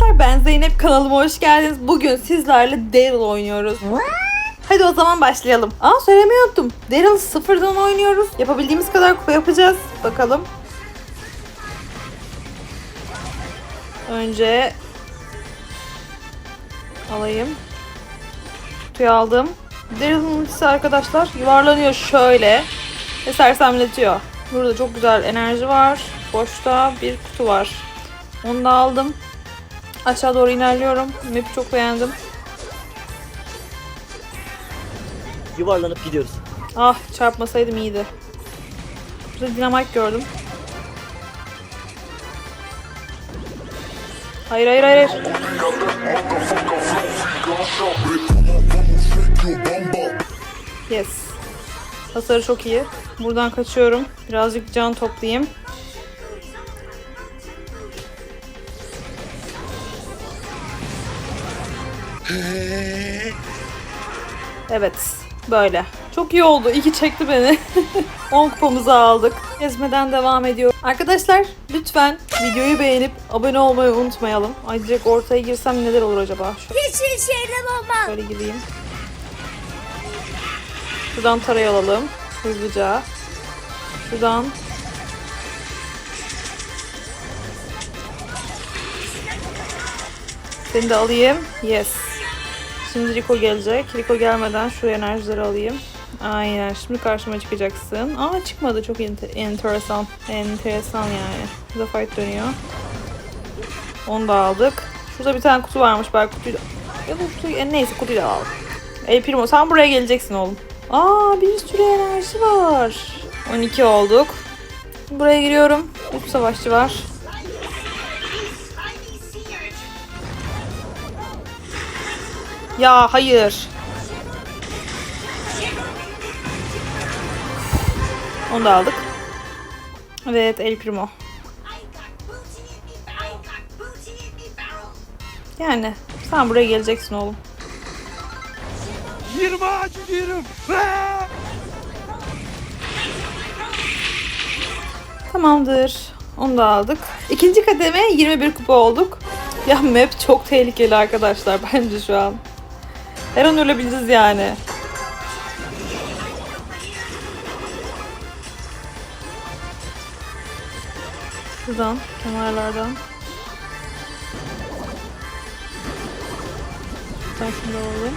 arkadaşlar ben Zeynep kanalıma hoş geldiniz. Bugün sizlerle Daryl oynuyoruz. Hadi o zaman başlayalım. Aa söylemeyi unuttum. Daryl sıfırdan oynuyoruz. Yapabildiğimiz kadar kupa yapacağız. Bakalım. Önce alayım. Kutuyu aldım. Daryl'ın ultisi arkadaşlar yuvarlanıyor şöyle. Ve sersemletiyor. Burada çok güzel enerji var. Boşta bir kutu var. Onu da aldım. Aşağı doğru ilerliyorum. Map'i çok beğendim. Yuvarlanıp gidiyoruz. Ah çarpmasaydım iyiydi. Burada dinamite gördüm. Hayır hayır hayır. Yes. Hasarı çok iyi. Buradan kaçıyorum. Birazcık can toplayayım. Evet. Böyle. Çok iyi oldu. İyi ki çekti beni. 10 kupamızı aldık. Gezmeden devam ediyor. Arkadaşlar lütfen videoyu beğenip abone olmayı unutmayalım. Ay direkt ortaya girsem neler olur acaba? Şöyle, Hiçbir şeyden olmaz. şöyle gireyim. Şuradan tarayı alalım. Hızlıca. Şuradan. Seni de alayım. Yes. Şimdi Rico gelecek. Rico gelmeden şu enerjileri alayım. Aynen. Şimdi karşıma çıkacaksın. Aa çıkmadı. Çok ente- enteresan. Enteresan yani. Burada fight dönüyor. Onu da aldık. Şurada bir tane kutu varmış. Belki kutuyu da... Ya da kutuyu... e, neyse kutuyu da al. El Primo sen buraya geleceksin oğlum. Aa bir sürü enerji var. 12 olduk. Buraya giriyorum. 3 savaşçı var. Ya hayır. Onu da aldık. Evet El Primo. Yani sen buraya geleceksin oğlum. 20 ağaç diyorum. Tamamdır. Onu da aldık. İkinci kademe 21 kupa olduk. Ya map çok tehlikeli arkadaşlar bence şu an. Her an ölebiliriz yani. Şuradan, kenarlardan. Ben şunu da alayım.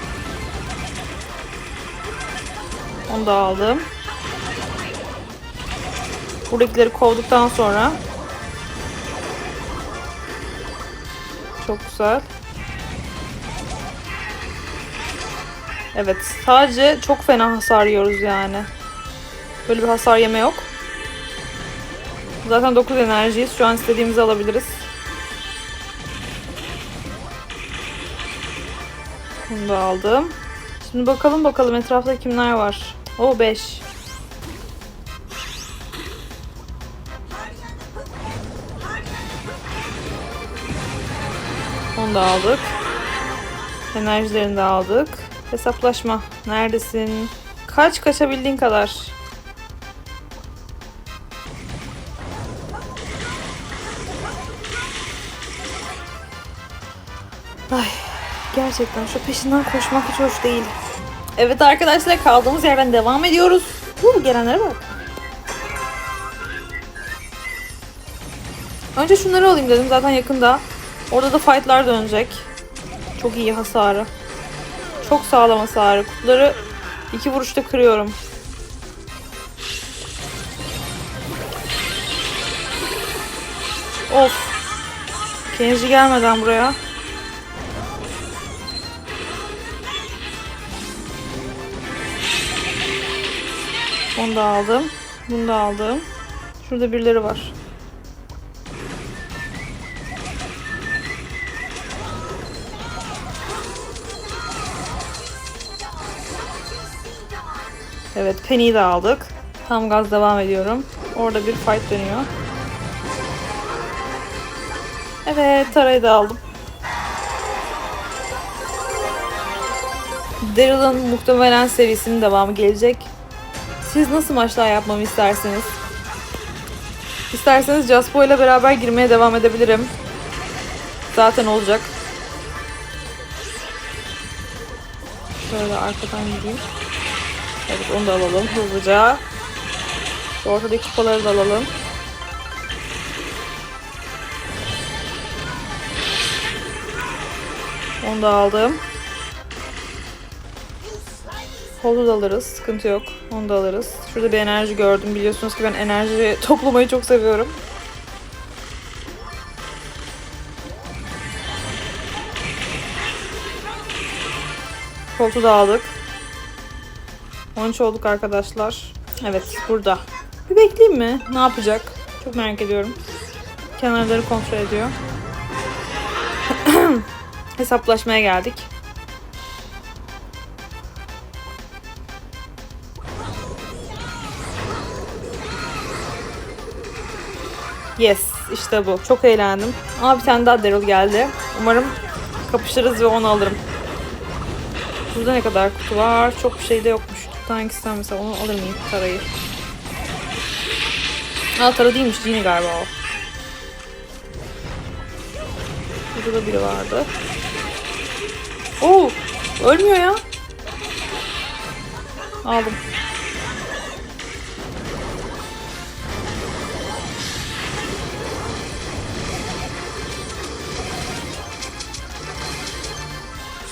Onu da aldım. Buradakileri kovduktan sonra çok güzel. Evet, sadece çok fena hasar yiyoruz yani. Böyle bir hasar yeme yok. Zaten 9 enerjiyiz. Şu an istediğimizi alabiliriz. Bunu da aldım. Şimdi bakalım bakalım etrafta kimler var. O 5. Onu da aldık. Enerjilerini de aldık. Hesaplaşma. Neredesin? Kaç kaçabildiğin kadar. Ay, gerçekten şu peşinden koşmak hiç hoş değil. Evet arkadaşlar kaldığımız yerden devam ediyoruz. Bu gelenlere bak. Önce şunları alayım dedim zaten yakında. Orada da fightlar dönecek. Çok iyi hasarı. Çok sağlam hasarı. Kutuları iki vuruşta kırıyorum. Of. Kenji gelmeden buraya. Onu da aldım. Bunu da aldım. Şurada birileri var. Evet Penny'i de aldık. Tam gaz devam ediyorum. Orada bir fight dönüyor. Evet Tara'yı da aldım. Daryl'ın muhtemelen serisinin devamı gelecek. Siz nasıl maçlar yapmamı istersiniz? İsterseniz Jaspo ile beraber girmeye devam edebilirim. Zaten olacak. Şöyle arkadan gideyim. Evet onu da alalım hızlıca. Şu ortadaki kupaları da alalım. Onu da aldım. Kolu da alırız. Sıkıntı yok. Onu da alırız. Şurada bir enerji gördüm. Biliyorsunuz ki ben enerji toplamayı çok seviyorum. Koltuğu da aldık. 13 olduk arkadaşlar. Evet burada. Bir bekleyeyim mi? Ne yapacak? Çok merak ediyorum. Kenarları kontrol ediyor. Hesaplaşmaya geldik. Yes, işte bu. Çok eğlendim. Aa bir tane daha Daryl geldi. Umarım kapışırız ve onu alırım. Burada ne kadar kutu var? Çok bir şey de yokmuş. Hangisinden mesela onu alır mıyım Tara'yı? Aa Tara değilmiş. Genie galiba o. Burada da biri vardı. Oo! Ölmüyor ya. Aldım.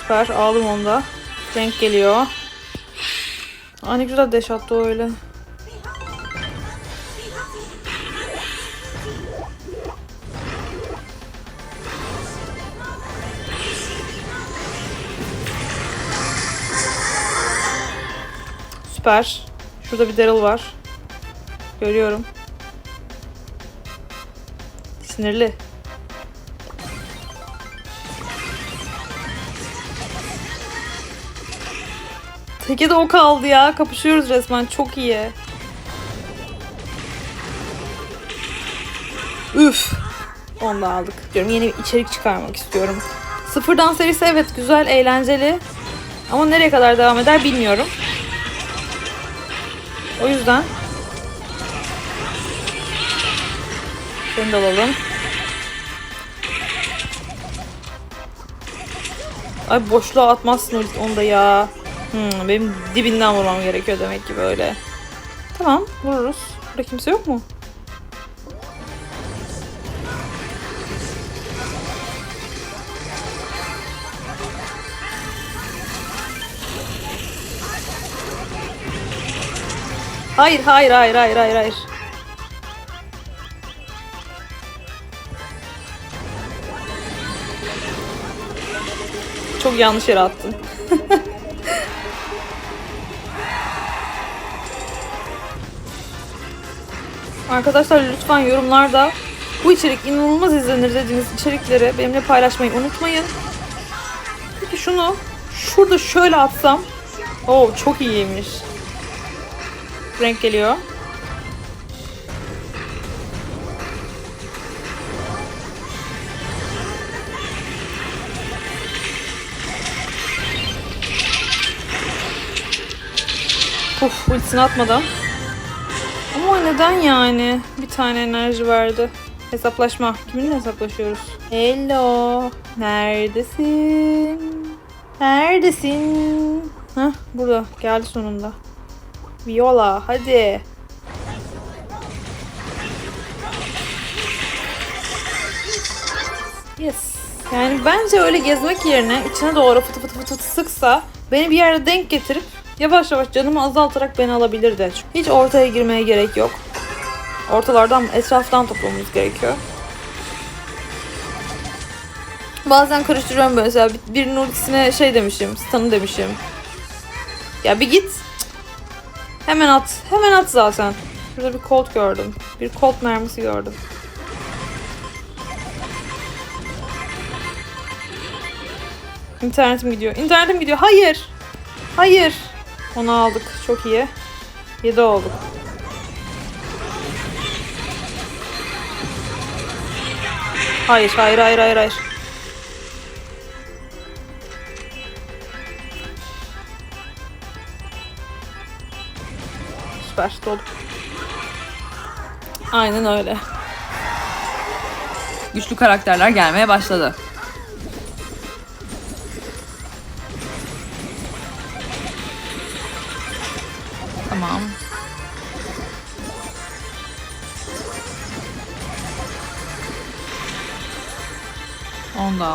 Süper. Aldım onu da. Renk geliyor. Aa ne güzel deş öyle. Süper. Şurada bir Daryl var. Görüyorum. Sinirli. Teke de o kaldı ya. Kapışıyoruz resmen. Çok iyi. Üf. Onu da aldık. Diyorum yeni bir içerik çıkarmak istiyorum. Sıfırdan serisi evet güzel, eğlenceli. Ama nereye kadar devam eder bilmiyorum. O yüzden Seni de alalım. Ay boşluğa atmazsın onu da ya. Hmm, benim dibinden vurmam gerekiyor demek ki böyle. Tamam vururuz. Burada kimse yok mu? Hayır hayır hayır hayır hayır hayır. Çok yanlış yere attın. Arkadaşlar lütfen yorumlarda bu içerik inanılmaz izlenir dediğiniz içerikleri benimle paylaşmayı unutmayın. Peki şunu şurada şöyle atsam. Oo çok iyiymiş. Renk geliyor. Uf ultisini atmadan. Neden yani? Bir tane enerji verdi. Hesaplaşma. Kiminle hesaplaşıyoruz? Hello. Neredesin? Neredesin? Hah burada. Geldi sonunda. Viola hadi. Yes. Yani bence öyle gezmek yerine içine doğru fıtı fıtı fıtı sıksa beni bir yerde denk getirip yavaş yavaş canımı azaltarak beni alabilirdi. Hiç ortaya girmeye gerek yok. Ortalardan, etraftan toplamamız gerekiyor. Bazen karıştırıyorum böyle mesela bir- birinin ultisine şey demişim, stun'ı demişim. Ya bir git. Hemen at. Hemen at zaten. Şurada bir colt gördüm. Bir colt mermisi gördüm. İnternetim gidiyor. İnternetim gidiyor. Hayır. Hayır. Onu aldık. Çok iyi. 7 olduk. Hayır, hayır, hayır, hayır, hayır. Süper, dolduk. Aynen öyle. Güçlü karakterler gelmeye başladı.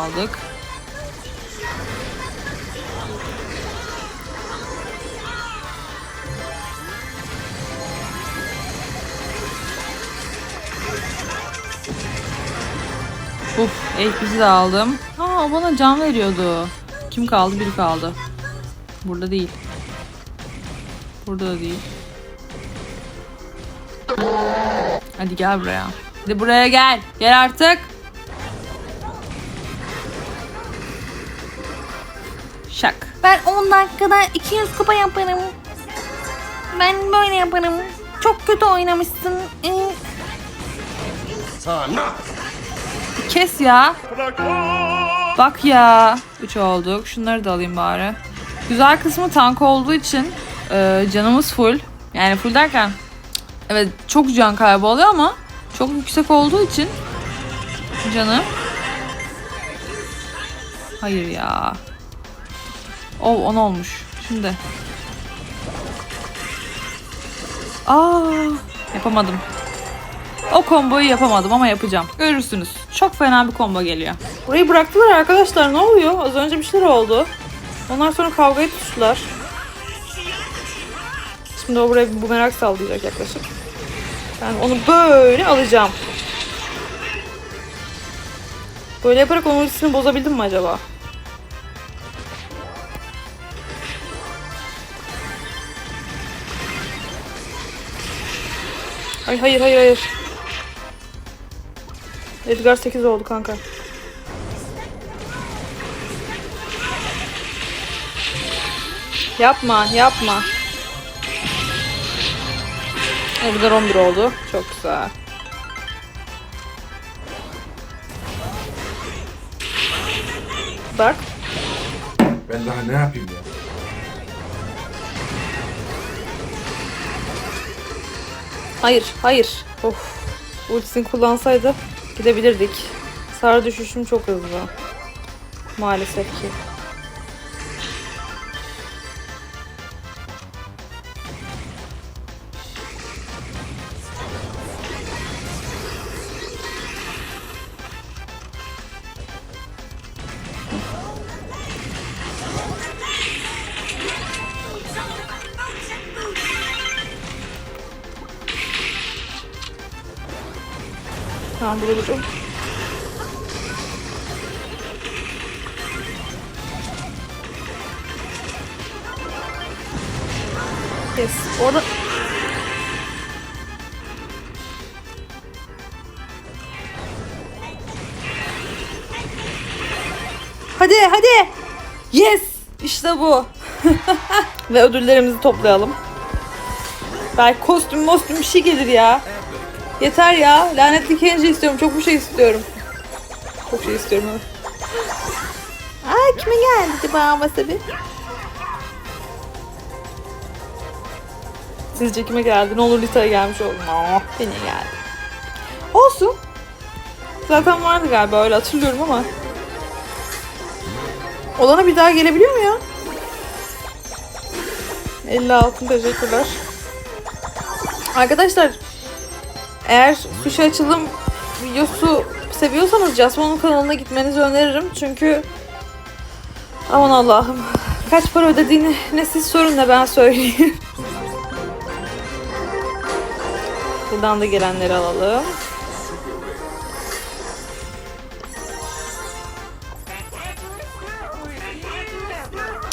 Aldık. Uf, HP'si de aldım. Aa, bana can veriyordu. Kim kaldı? Biri kaldı. Burada değil. Burada da değil. Hadi gel buraya. Hadi buraya gel. Gel artık. Şak. Ben 10 dakikada 200 kupa yaparım. Ben böyle yaparım. Çok kötü oynamışsın. Ee, Kes ya. Bak ya. 3 olduk. Şunları da alayım bari. Güzel kısmı tank olduğu için e, canımız full. Yani full derken evet çok can kaybı oluyor ama çok yüksek olduğu için canı. Hayır ya. O 10 olmuş. Şimdi. Aa, yapamadım. O komboyu yapamadım ama yapacağım. Görürsünüz. Çok fena bir combo geliyor. Burayı bıraktılar arkadaşlar. Ne oluyor? Az önce bir şeyler oldu. Ondan sonra kavgaya tutuştular. Şimdi o buraya bir bumerang sallayacak yaklaşık. Ben onu böyle alacağım. Böyle yaparak onun ultisini bozabildim mi acaba? Ay hayır hayır hayır. Edgar 8 oldu kanka. Yapma, yapma. Edgar 11 oldu. Çok güzel. Bak. Ben daha ne yapayım ya? Hayır, hayır. Of. Ultisini kullansaydı gidebilirdik. Sar düşüşüm çok hızlı. Maalesef ki. Tamam. Yes. Orada... Hadi hadi. Yes. İşte bu. Ve ödüllerimizi toplayalım. Belki kostüm mostüm bir şey gelir ya. Yeter ya. Lanetli Kenji istiyorum. Çok bir şey istiyorum. Çok şey istiyorum. evet. Aa kime geldi acaba wasabi? Sizce kime geldi? Ne olur Lita'ya gelmiş oldu. Aa, bana geldi. Olsun. Zaten vardı galiba öyle hatırlıyorum ama. Olana bir daha gelebiliyor mu ya? 56 teşekkürler. Arkadaşlar eğer sushi açılım videosu seviyorsanız Jasmine'ın kanalına gitmenizi öneririm. Çünkü aman Allah'ım kaç para ödediğini ne siz sorun ne ben söyleyeyim. Buradan da gelenleri alalım.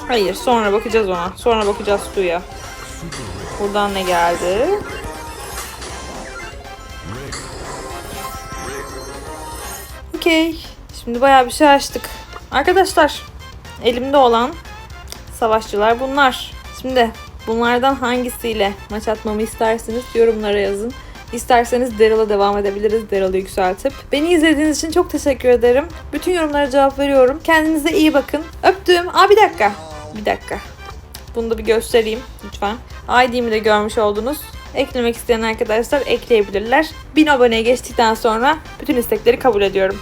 Hayır sonra bakacağız ona. Sonra bakacağız suya. Buradan ne geldi? Okey. Şimdi bayağı bir şey açtık. Arkadaşlar elimde olan savaşçılar bunlar. Şimdi bunlardan hangisiyle maç atmamı isterseniz yorumlara yazın. İsterseniz Daryl'a devam edebiliriz. Daryl'ı yükseltip. Beni izlediğiniz için çok teşekkür ederim. Bütün yorumlara cevap veriyorum. Kendinize iyi bakın. Öptüm. Aa bir dakika. Bir dakika. Bunu da bir göstereyim lütfen. ID'mi de görmüş oldunuz. Eklemek isteyen arkadaşlar ekleyebilirler. 1000 aboneye geçtikten sonra bütün istekleri kabul ediyorum.